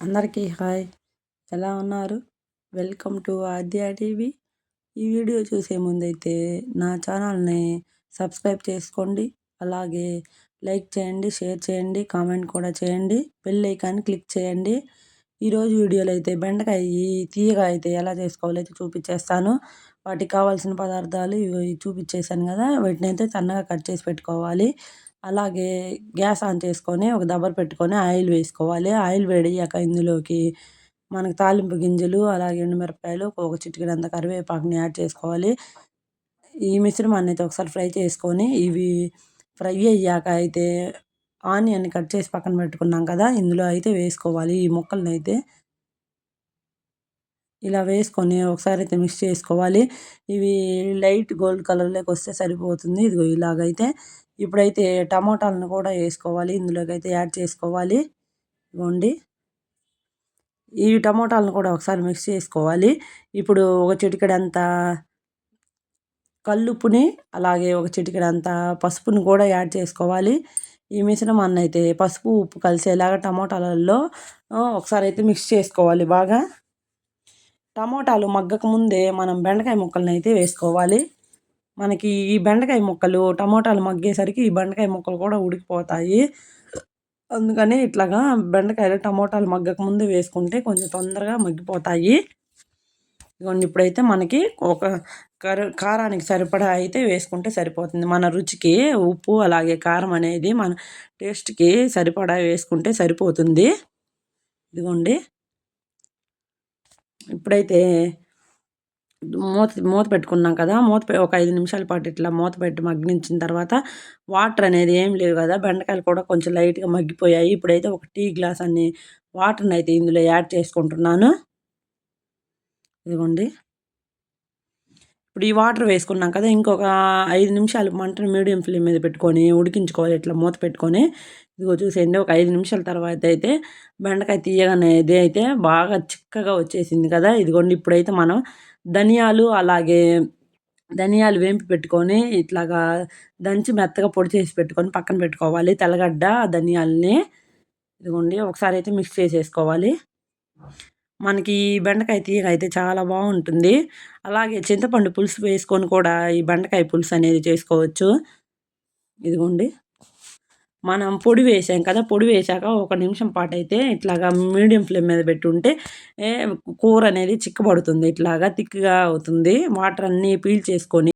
అందరికీ హాయ్. ఎలా ఉన్నారు? Welcome to Aadya TV. ఈ వీడియో చూసే ముందైతే నా ఛానల్ని సబ్స్క్రైబ్ చేసుకోండి. అలాగే లైక్ చేయండి షేర్ చేయండి కామెంట్ కూడా చేయండి. బెల్ ఐకాన్ క్లిక్ చేయండి. ఈరోజు వీడియోలో అయితే బెండకాయ తీయగా అయితే ఎలా చేసుకోవాలో అయితే చూపించేస్తాను. వాటికి కావాల్సిన పదార్థాలు ఇవి చూపించేశాను కదా వీటిని అయితే సన్నగా కట్ చేసి పెట్టుకోవాలి. అలాగే గ్యాస్ ఆన్ చేసుకొని ఒక దబ్బర పెట్టుకొని ఆయిల్ వేసుకోవాలి. ఆయిల్ వేడయ్యాక ఇందులోకి మనకు తాలింపు గింజలు అలాగే ఎండుమిరపకాయలు ఒక చిటికెడంత కరివేపాకుని యాడ్ చేసుకోవాలి. ఈ మిశ్రమాన్ని అయితే ఒకసారి ఫ్రై చేసుకొని ఇవి ఫ్రై అయ్యాక అయితే ఆనియన్ కట్ చేసి పక్కన పెట్టుకున్నాం కదా ఇందులో అయితే వేసుకోవాలి ఈ ముక్కలను అయితే. ఇలా వేసుకొని ఒకసారి అయితే మిక్స్ చేసుకోవాలి. ఇవి లైట్ గోల్డ్ కలర్లోకి వస్తే సరిపోతుంది. ఇదిగో ఇలాగైతే ఇప్పుడైతే టమోటాలను కూడా వేసుకోవాలి. ఇందులోకి అయితే యాడ్ చేసుకోవాలి. ఇవ్వండి. ఈ టమోటాలను కూడా ఒకసారి మిక్స్ చేసుకోవాలి. ఇప్పుడు ఒక చిటికెడంత కల్లుప్పుని అలాగే ఒక చిటికెడంత పసుపుని కూడా యాడ్ చేసుకోవాలి. ఈ మిశ్రమాన్ని అయితే పసుపు ఉప్పు కలిసేలాగా టమోటాలలో ఒకసారి అయితే మిక్స్ చేసుకోవాలి బాగా. టమోటాలు మగ్గక ముందే మనం బెండకాయ ముక్కలను అయితే వేసుకోవాలి. మనకి ఈ బెండకాయ ముక్కలు టమోటాలు మగ్గేసరికి ఈ బెండకాయ ముక్కలు కూడా ఉడికిపోతాయి. అందుకని ఇట్లాగా బెండకాయలు టమోటాలు మగ్గక ముందే వేసుకుంటే కొంచెం తొందరగా మగ్గిపోతాయి. ఇదిగోండి ఇప్పుడైతే మనకి ఒక కర కారానికి సరిపడా అయితే వేసుకుంటే సరిపోతుంది. మన రుచికి ఉప్పు అలాగే కారం అనేది మన టేస్ట్కి సరిపడా వేసుకుంటే సరిపోతుంది. ఇదిగోండి ఇప్పుడైతే మూత మూత పెట్టుకున్నాం కదా మూత ఒక ఐదు నిమిషాల పాటు ఇట్లా మూత పెట్టి మగ్గించిన తర్వాత వాటర్ అనేది ఏం లేవు కదా బెండకాయలు కూడా కొంచెం లైట్గా మగ్గిపోయాయి. ఇప్పుడైతే ఒక టీ గ్లాస్ అన్ని వాటర్ని అయితే ఇందులో యాడ్ చేసుకుంటున్నాను. ఇదిగోండి. ఇప్పుడు ఈ వాటర్ వేసుకున్నాం కదా ఇంకొక ఐదు నిమిషాలు మంటను మీడియం ఫ్లేమ్ మీద పెట్టుకొని ఉడికించుకోవాలి. ఇట్లా మూత పెట్టుకొని ఇదిగో చూసేయండి ఒక ఐదు నిమిషాల తర్వాత అయితే బెండకాయ తీయగానేది అయితే బాగా చిక్కగా వచ్చేసింది కదా. ఇదిగోండి ఇప్పుడైతే మనం ధనియాలు అలాగే ధనియాలు వేంపి పెట్టుకొని ఇట్లాగా దంచి మెత్తగా పొడి చేసి పెట్టుకొని పక్కన పెట్టుకోవాలి. తెల్లగడ్డ ధనియాలని ఇదిగోండి ఒకసారి అయితే మిక్స్ చేసేసుకోవాలి. మనకి ఈ బెండకాయ తీగ అయితే చాలా బాగుంటుంది. అలాగే చింతపండు పులుసు వేసుకొని కూడా ఈ బెండకాయ పులుసు అనేది చేసుకోవచ్చు. ఇదిగోండి. మనం పొడి వేసాం కదా పొడి వేసాక ఒక నిమిషం పాటు అయితే ఇట్లాగా మీడియం ఫ్లేమ్ మీద పెట్టుంటే కూర అనేది చిక్కబడుతుంది. ఇట్లాగా థిక్గా అవుతుంది. వాటర్ అన్నీ పీల్ చేసుకొని